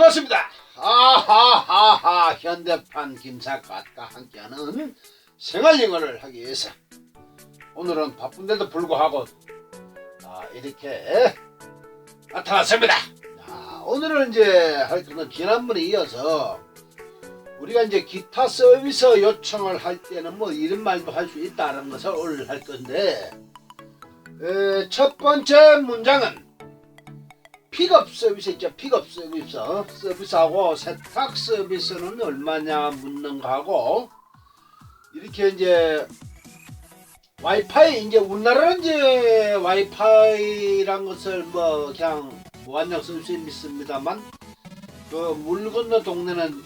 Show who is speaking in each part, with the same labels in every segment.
Speaker 1: 반갑습니다. 아하하하 현대판 김사갓과 함께하는 생활영어를 하기 위해서 오늘은 바쁜데도 불구하고 아, 이렇게 나타났습니다. 자, 오늘은 이제 할 거는 지난번에 이어서 우리가 이제 기타 서비스 요청을 할 때는 뭐 이런 말도 할 수 있다는 것을 오늘 할 건데 에, 첫 번째 문장은 픽업 서비스 있죠 픽업 서비스 서비스하고 세탁 서비스는 얼마냐 묻는 거하고 이렇게 이제 와이파이 이제 우리나라는 이제 와이파이란 것을 뭐 그냥 무한정 쓸 수 있습니다만 그물 건너 동네는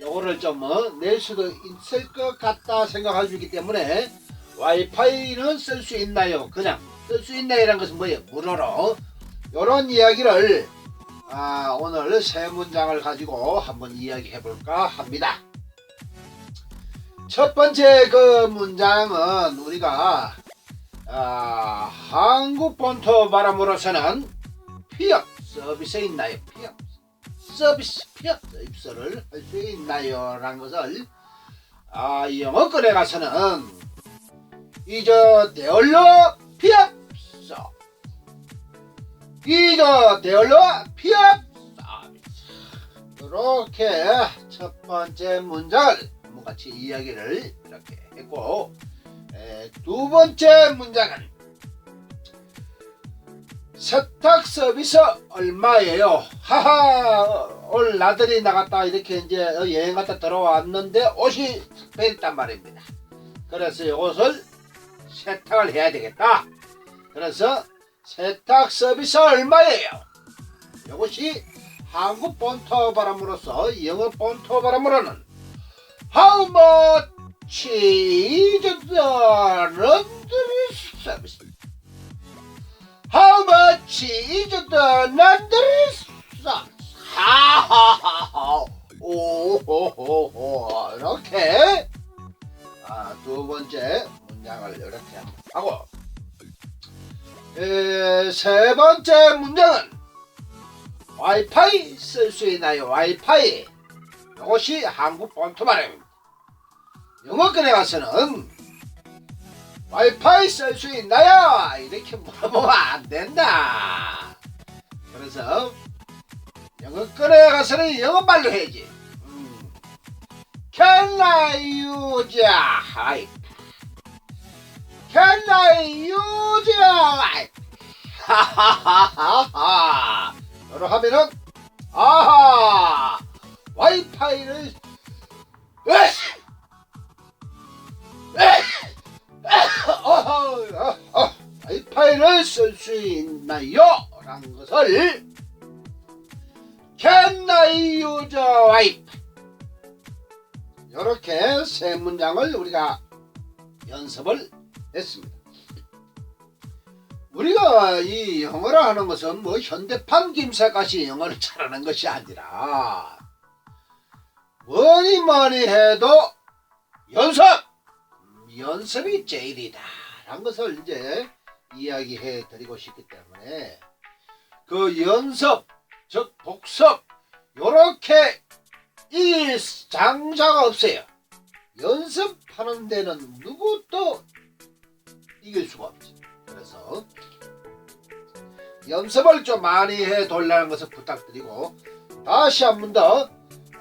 Speaker 1: 요거를 좀낼 수도 있을 것 같다 생각할 수 있기 때문에 와이파이는 쓸 수 있나요? 그냥 쓸 수 있나요라는 것은 뭐예요? 물어로 이런 이야기를 아, 오늘 세 문장을 가지고 한번 이야기해 볼까 합니다. 첫 번째 그 문장은 우리가 아, 한국 본토 바람으로서는 피업 서비스 있나요? 피업 서비스 피업 서비스를 할 수 있나요? 라는 것을 아, 영어권에 가서는 이저 데얼러 피업 서 이저 데얼러 피업 서비스 이렇게 첫 번째 문장을 같이 이야기를 이렇게 했고 에, 두 번째 문장은 세탁 서비스 얼마예요? 하하 오늘 나들이 나갔다 이렇게 이제 여행 갔다 들어왔는데 옷이 뺏었단 말입니다. 그래서 이것을 세탁을 해야 되겠다. 그래서 세탁 서비스 얼마예요? 이것이 한국 본토 바람으로서 영어 본토 바람으로는 How much is the laundry service? How much is the laundry service? 하하하하 오호호호 이렇게 아, 두 번째 문장을 이렇게 하고 에, 세 번째 문장은 와이파이 쓸 수 있나요? 와이파이 이것이 한국 본토 발음입니다. 영어권에 가서는 와이파이 쓸 수 있나요? 이렇게 물어보면 안 된다. 그래서 영어권에 가서는 영어말로 해야지. 음. Can I use a wipe? Can I use a wipe? 하하하하하. 하면은 아하 와이파이를 어, 와이파이를 쓸 수 있나요? 라는 것을 Can I use wipe? 이렇게 세 문장을 우리가 연습을 했습니다. 우리가 이 영어를 하는 것은 뭐 현대판 김사까지 영어를 잘하는 것이 아니라 뭐니 뭐니 해도 연습! 연습이 제일이다. 라는 것을 이제 이야기해 드리고 싶기 때문에 그 연습, 즉 복습, 요렇게 이 장자가 없어요. 연습하는 데는 누구도 이길 수가 없지. 그래서 연습을 좀 많이 해 돌라는 것을 부탁드리고 다시 한 번 더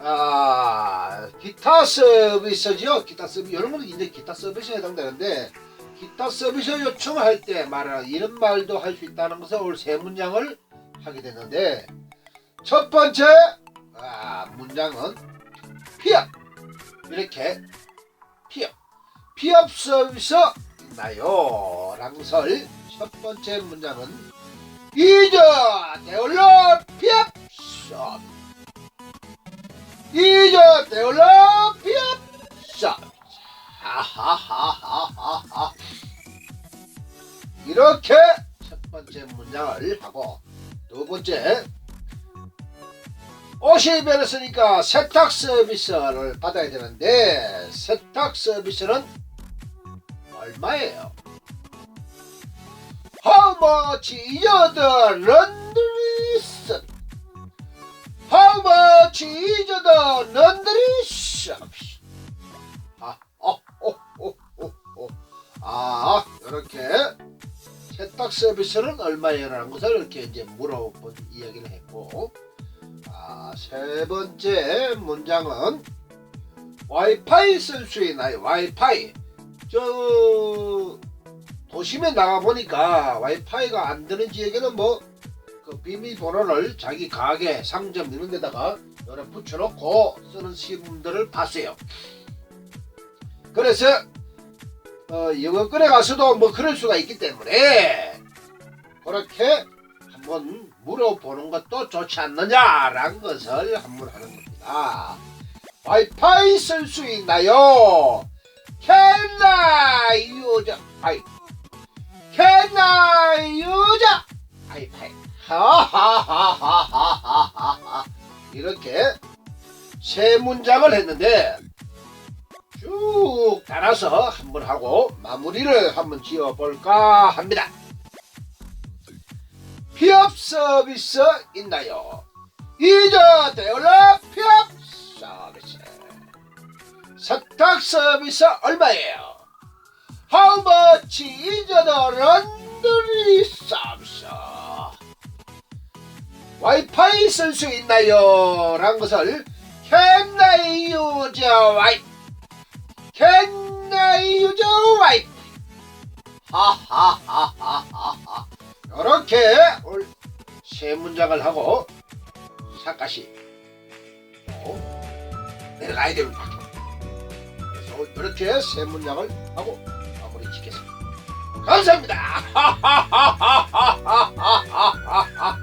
Speaker 1: 아, 기타 서비스죠. 기타 서비스. 거는 이제 기타 서비스에 해당되는데, 기타 서비스 요청할 때 말하는 이런 말도 할 수 있다는 것을 오늘 세 문장을 하게 됐는데, 첫 번째, 아, 문장은 피업. 이렇게, 피업. 피업 서비스 있나요? 것을 첫 번째 문장은, 이저, 피업 서비스. 이저 데올러 하하하하하하 이렇게 첫 번째 문장을 하고 두 번째 옷이 변했으니까 세탁 서비스를 받아야 되는데 세탁 서비스는 얼마예요? How much is the laundry service? How much is the laundry service? 아, 어, 어, 어, 어, 어. 아, 이렇게 세탁 서비스는 얼마예요라는 것을 이렇게 이제 물어본 이야기를 했고, 아, 세 번째 문장은 와이파이 쓸 수 있나요? 와이파이. 저 도심에 나가 보니까 와이파이가 안 되는 지역에는 뭐 그 비밀번호를 자기 가게, 상점 이런 데다가 여러 붙여놓고 쓰는 시분들을 봤어요. 그래서 어, 영어권에 가서도 뭐 그럴 수가 있기 때문에 그렇게 한번 물어보는 것도 좋지 않느냐라는 것을 한번 하는 겁니다. 와이파이 쓸 수 있나요? Can I use I Can I use 와이파이? 하하하하하하 이렇게 세 문장을 했는데 쭉 따라서 한번 하고 마무리를 한번 지어볼까 합니다. 피업 서비스 있나요? 이저 대올라 피업 서비스 세탁 서비스 얼마예요? How much is the laundry service? 와이파이 쓸 수 있나요? 라는 것을 Can I use Wi? Can I use Wi? 하하하하하하 이렇게 세 문장을 하고 사까시 내려가야 됩니다. 그래서 어, 이렇게 세 문장을 하고 마무리 짓겠습니다. 감사합니다.